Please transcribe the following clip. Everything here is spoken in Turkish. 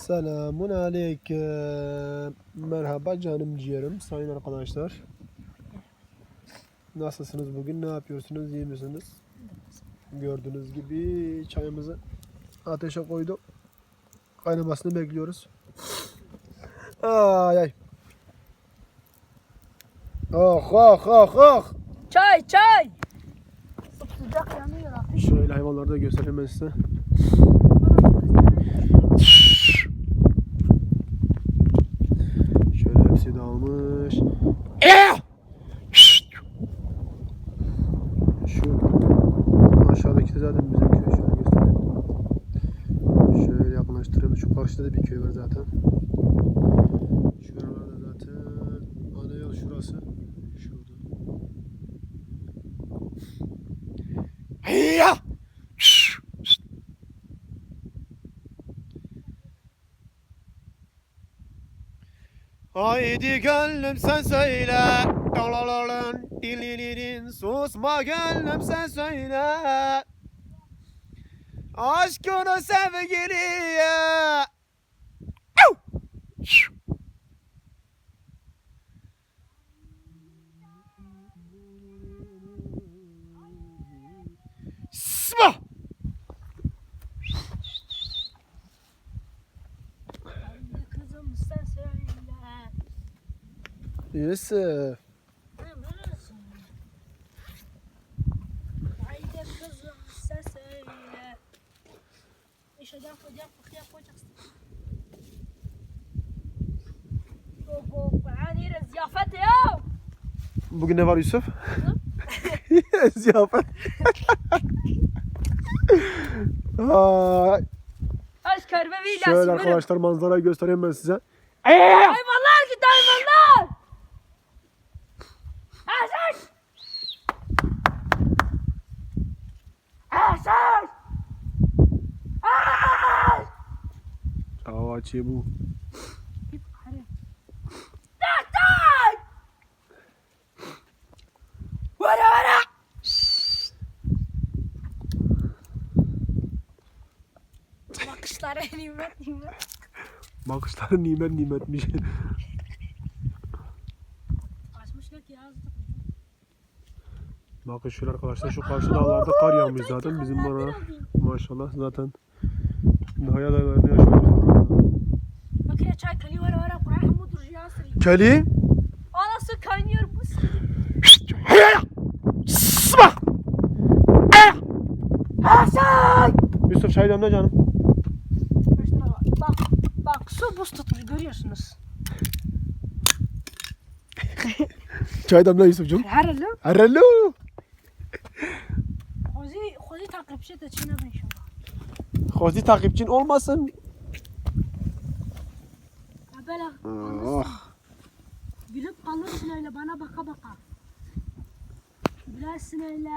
Selamun aleyküm. Merhaba canım ciğerim, sayın arkadaşlar. Nasılsınız bugün? Ne yapıyorsunuz? İyi misiniz? Gördüğünüz gibi çayımızı ateşe koyduk. Kaynamasını bekliyoruz. Ay ay. Oh oh oh oh. Çay çay. Sıcak yanıyor. Şöyle hayvanları da göstereyim ben size. Şu aşağıdaki de zaten bizim köy. Şöyle göstereyim. Şöyle yakınlaştırayım. Şu karşıda da bir köy var zaten. Şuralarda zaten ana yol şurası. Şurada. Heyya! Haydi gönlüm sen söyle. Dalalalın, dililirin, susma gönlüm sen söyle. Aşkını sevgiliye. Au! Sma! Haydi kızım sen söyle. Yusuf. Ne biliyorsun? Haydi kızım sen söyle. İşte yap yap yapacaksın. Oho, yani ziyafet ya. Bugün ne var Yusuf? Ziyafet. Ay, Şöyle arkadaşlar manzarayı göstereyim ben size. Hayvanlar gitti hayvanlar. Hasan. Hasan. Hasan. Avaçı bu. Bakışları nimet nimet. Bakışları nimet nimetmiş. Açmışlar ki yazdık. Bakın şöyle arkadaşlar şu karşı dağlarda kar yağmış zaten bizim bana maşallah zaten Nihaya dağlarını yaşıyoruz. Keli. Anası kaynıyor bu. Sıma. Hasan. Yusuf çay demle canım. Bak, bak su buz tutmuş görüyorsunuz. Çay demle Yusuf'cum. Herhalde. Aralo. Hozi, hozi takipçi de Çin'e ben inşallah. Hozi takipçin olmasın. Ya böyle bana baka baka. Gülersin öyle,